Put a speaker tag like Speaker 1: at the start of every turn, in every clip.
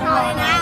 Speaker 1: อ
Speaker 2: ะไรนะ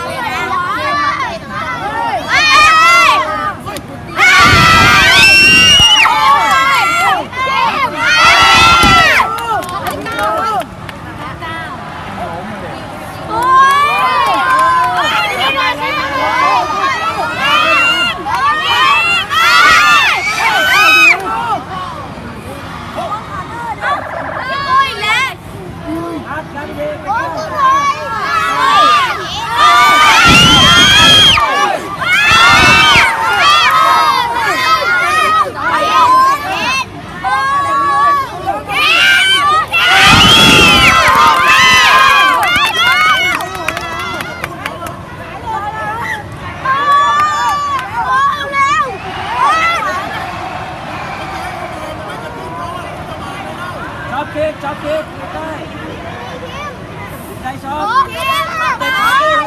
Speaker 3: ช็อปเค้กช็อปเค้กใต้ใครช็อปเด็กขาดี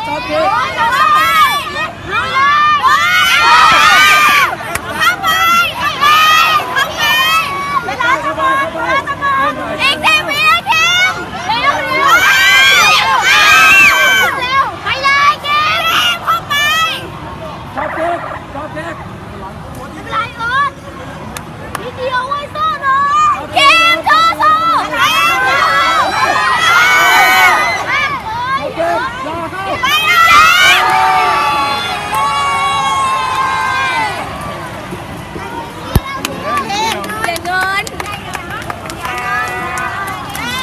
Speaker 3: ช็อปเค้กช็อปเค้กช็อ
Speaker 4: ปเค้กไม่เป็นไร